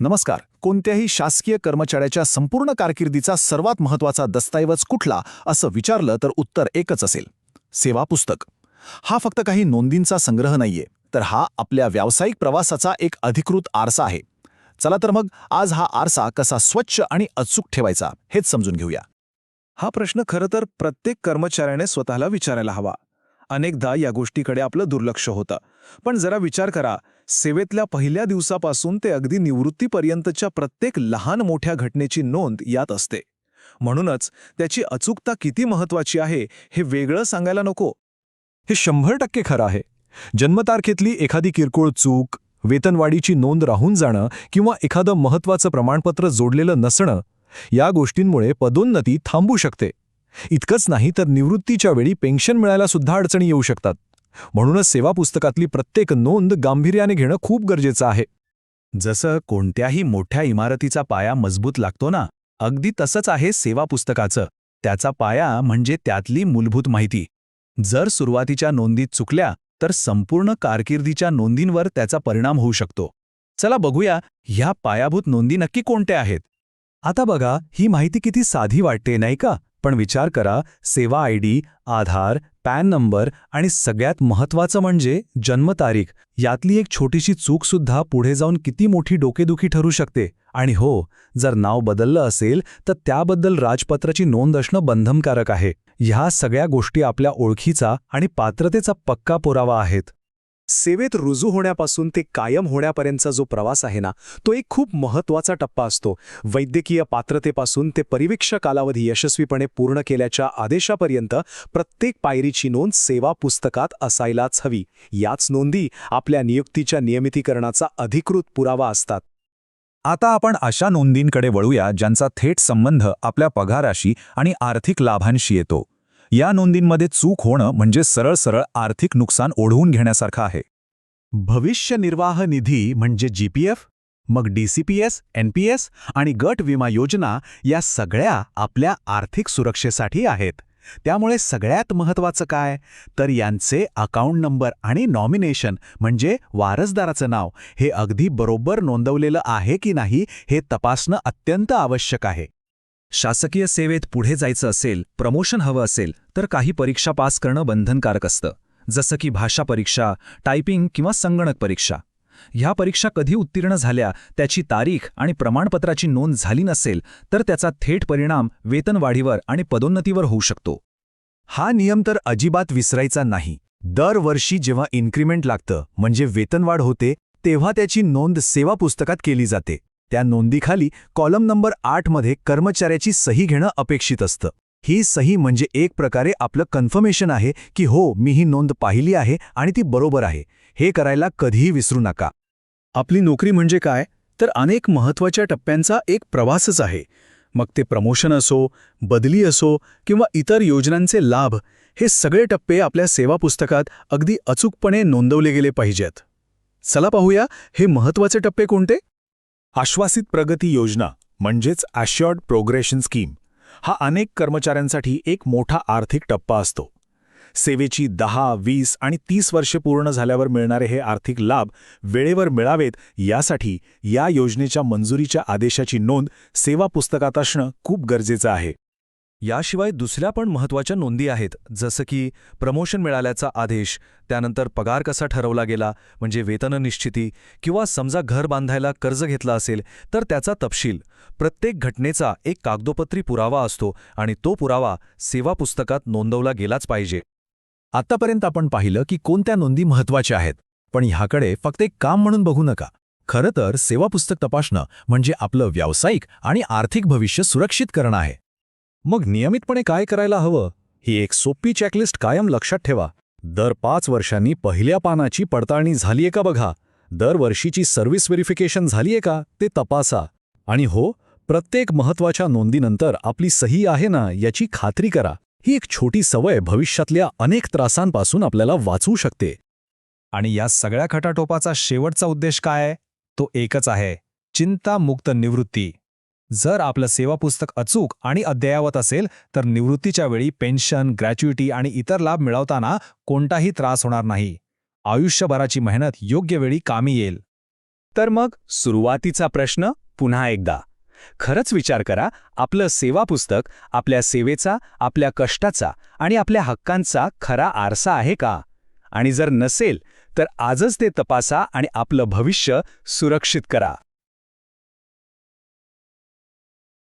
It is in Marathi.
नमस्कार. कोणत्याही शासकीय कर्मचाऱ्याच्या संपूर्ण कारकिर्दीचा सर्वात महत्त्वाचा दस्तऐवज कुठला असं विचारलं तर उत्तर एकच असेल. सेवा पुस्तक. हा फक्त काही नोंदींचा संग्रह नाहीये तर हा आपल्या व्यावसायिक प्रवासाचा एक अधिकृत आरसा आहे. चला तर मग आज हा आरसा कसा स्वच्छ आणि अचूक ठेवायचा हेच समजून घेऊया. हा प्रश्न खरं तर प्रत्येक कर्मचाऱ्याने स्वतःला विचारायला हवा. अनेकदा या गोष्टीकडे आपलं दुर्लक्ष होतं. पण जरा विचार करा सेवेतल्या पहिल्या दिवसापासून ते अगदी निवृत्तीपर्यंतच्या प्रत्येक लहान मोठ्या घटनेची नोंद यात असते. म्हणूनच त्याची अचूकता किती महत्वाची आहे हे वेगळं सांगायला नको. हे शंभर टक्के खरं आहे. जन्मतारखेतली एखादी किरकोळ चूक वेतनवाढीची नोंद राहून जाणं किंवा एखादं महत्त्वाचं प्रमाणपत्र जोडलेलं नसणं या गोष्टींमुळे पदोन्नती थांबू शकते. इतकंच नाही तर निवृत्तीच्या वेळी पेन्शन मिळायला सुद्धा अडचणी येऊ शकतात. म्हणूनच सेवा पुस्तकातली प्रत्येक नोंद गांभीर्याने घेणं खूप गरजेचं आहे. जसं कोणत्याही मोठ्या इमारतीचा पाया मजबूत लागतो ना अगदी तसंच आहे सेवा पुस्तकाचं त्याचा पाया म्हणजे त्यातली मूलभूत माहिती. जर सुरुवातीच्या नोंदीत चुकल्या तर संपूर्ण कारकिर्दीच्या नोंदींवर त्याचा परिणाम होऊ शकतो. चला बघूया ह्या पायाभूत नोंदी नक्की कोणत्या आहेत? आता बघा ही माहिती किती साधी वाटते नाही का? पण विचार करा सेवा I D Aadhaar PAN number आणि सगळ्यात महत्त्वाचं म्हणजे जन्मतारीख. यातली एक छोटीशी चूकसुद्धा पुढे जाऊन किती मोठी डोकेदुखी ठरू शकते. आणि हो जर नाव बदललं असेल तर त्याबद्दल राजपत्राची नोंद असणं बंधनकारक आहे. ह्या सगळ्या गोष्टी आपल्या ओळखीचा आणि पात्रतेचा पक्का पुरावा आहेत. सेवेत रुजू होण्यापासून ते कायम होण्यापर्यंतचा जो प्रवास आहे ना तो एक खूप महत्त्वाचा टप्पा असतो. वैद्यकीय पात्रतेपासून ते परिवीक्ष कालावधी यशस्वीपणे पूर्ण केल्याच्या आदेशापर्यंत प्रत्येक पायरीची नोंद सेवा पुस्तकात असायलाच हवी. याच नोंदी आपल्या नियुक्तीच्या नियमितीकरणाचा अधिकृत पुरावा असतात. आता आपण अशा नोंदींकडे वळूया ज्यांचा थेट संबंध आपल्या पगाराशी आणि आर्थिक लाभांशी येतो. या नोंदींमध्ये चूक होणं म्हणजे सरळ सरळ आर्थिक नुकसान ओढवून घेण्यासारखं आहे. भविष्य निर्वाह निधी म्हणजे जीपीएफ मग डीसीपीएस एनपीएस आणि गट विमा योजना या सगळ्या आपल्या आर्थिक सुरक्षेसाठी आहेत. त्यामुळे सगळ्यात महत्त्वाचं काय? तर यांचे अकाउंट नंबर आणि नॉमिनेशन म्हणजे वारसदाराचं नाव हे अगदी बरोबर नोंदवलेलं आहे की नाही हे तपासणं अत्यंत आवश्यक आहे. शासकीय सेवेत पुढे जायचं असेल प्रमोशन हवं असेल तर काही परीक्षा पास करणं बंधनकारक असतं. जसं की भाषा परीक्षा टायपिंग किंवा संगणक परीक्षा. ह्या परीक्षा कधी उत्तीर्ण झाल्या त्याची तारीख आणि प्रमाणपत्राची नोंद झाली नसेल तर त्याचा थेट परिणाम वेतनवाढीवर आणि पदोन्नतीवर होऊ शकतो. हा नियम तर अजिबात विसरायचा नाही. दरवर्षी जेव्हा इन्क्रिमेंट लागतं म्हणजे वेतनवाढ होते तेव्हा त्याची नोंद सेवा पुस्तकात केली जाते. त्या नोंदीखाली कॉलम नंबर आठमध्ये कर्मचाऱ्याची सही घेणं अपेक्षित असतं. ही सही म्हणजे एक प्रकारे आपलं कन्फर्मेशन आहे की हो मी ही नोंद पाहिली आहे आणि ती बरोबर आहे. हे करायला कधीही विसरू नका. आपली नोकरी म्हणजे काय? तर अनेक महत्त्वाच्या टप्प्यांचा एक प्रवासच आहे. मग ते प्रमोशन असो बदली असो किंवा इतर योजनांचे लाभ हे सगळे टप्पे आपल्या सेवा पुस्तकात अगदी अचूकपणे नोंदवले गेले पाहिजेत. चला पाहूया हे महत्त्वाचे टप्पे कोणते? आश्वासित प्रगती योजना म्हणजेच ॲश्युअर्ड प्रोग्रेशन स्कीम हा अनेक कर्मचाऱ्यांसाठी एक मोठा आर्थिक टप्पा असतो. सेवेची दहा वीस आणि तीस वर्षे पूर्ण झाल्यावर मिळणारे हे आर्थिक लाभ वेळेवर मिळावेत यासाठी या योजनेच्या मंजुरीच्या आदेशाची नोंद सेवा पुस्तकात असणं खूप गरजेचं आहे. याशिवाय दुसऱ्या पण महत्त्वाच्या नोंदी आहेत जसं की प्रमोशन मिळाल्याचा आदेश त्यानंतर पगार कसा ठरवला गेला म्हणजे वेतन निश्चिती किंवा समजा घर बांधायला कर्ज घेतलं असेल तर त्याचा तपशील. प्रत्येक घटनेचा एक कागदोपत्री पुरावा असतो आणि तो पुरावा सेवा पुस्तकात नोंदवला गेलाच पाहिजे. आत्तापर्यंत आपण पाहिलं की कोणत्या नोंदी महत्त्वाच्या आहेत पण ह्याकडे फक्त एक काम म्हणून बघू नका. खरं तर सेवा पुस्तक तपासणं म्हणजे आपलं व्यावसायिक आणि आर्थिक भविष्य सुरक्षित करणं आहे. मग नियमितपणे काय करायला हवं? ही एक सोपी चेकलिस्ट कायम लक्षात ठेवा. दर पाच वर्षांनी पहिल्या पानाची पडताळणी झालीये का बघा? दरवर्षीची सर्व्हिस व्हेरिफिकेशन झालीये का? ते तपासा. आणि हो प्रत्येक महत्त्वाच्या नोंदीनंतर आपली सही आहे ना याची खात्री करा. ही एक छोटी सवय भविष्यातल्या अनेक त्रासांपासून आपल्याला वाचवू शकते. आणि या सगळ्या खटाटोपाचा शेवटचा उद्देश काय? तो एकच आहे. चिंतामुक्त निवृत्ती. जर आपलं सेवा पुस्तक अचूक आणि अद्ययावत असेल तर निवृत्तीच्या वेळी पेन्शन ग्रॅच्युइटी आणि इतर लाभ मिळवताना कोणताही त्रास होणार नाही. आयुष्यभराची मेहनत योग्य वेळी कामी येईल. तर मग सुरुवातीचा प्रश्न पुन्हा एकदा. खरंच विचार करा आपलं सेवा पुस्तक आपल्या सेवेचा आपल्या कष्टाचा आणि आपल्या हक्कांचा खरा आरसा आहे का? आणि जर नसेल तर आजच ते तपासा आणि आपलं भविष्य सुरक्षित करा.